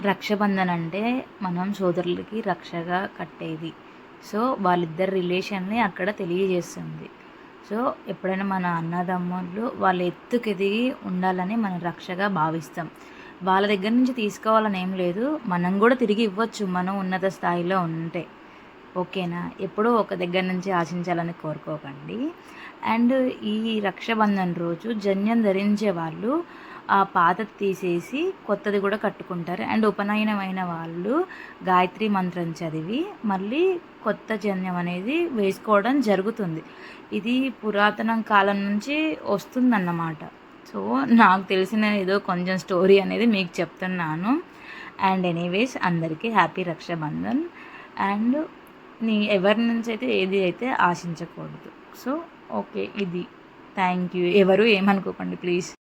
రక్షాబంధన్ అంటే మనం సోదరులకి రక్షగా కట్టేది. సో వాళ్ళిద్దరి రిలేషన్ని అక్కడ తెలియజేస్తుంది. సో ఎప్పుడైనా మన అన్నదమ్ములు వాళ్ళ ఎత్తుకెదిగి ఉండాలని మనం రక్షగా భావిస్తాం. వాళ్ళ దగ్గర నుంచి తీసుకోవాలని ఏం లేదు. మనం కూడా తిరిగి ఇవ్వచ్చు. మనం ఉన్నత స్థాయిలో ఉంటే. ఓకేనా? ఎప్పుడో ఒక దగ్గర నుంచి ఆశించాలని కోరుకోకండి. అండ్ ఈ రక్షాబంధన్ రోజు జన్యం ధరించే వాళ్ళు ఆ పాతది తీసేసి కొత్తది కూడా కట్టుకుంటారు. అండ్ ఉపనయనమైన వాళ్ళు గాయత్రి మంత్రం చదివి మళ్ళీ కొత్త జన్యం అనేది వేసుకోవడం జరుగుతుంది. ఇది పురాతన కాలం నుంచి వస్తుందన్నమాట. సో నాకు తెలిసిన ఏదో కొంచెం స్టోరీ అనేది మీకు చెప్తున్నాను. అండ్ ఎనీవేస్ అందరికీ హ్యాపీ రక్షాబంధన్. అండ్ నీ ఎవరి నుంచి అయితే ఏది అయితే ఆశించకూడదు. సో ఓకే ఇది. Thank you. ఎవరు ఏమనుకోకండి ప్లీజ్.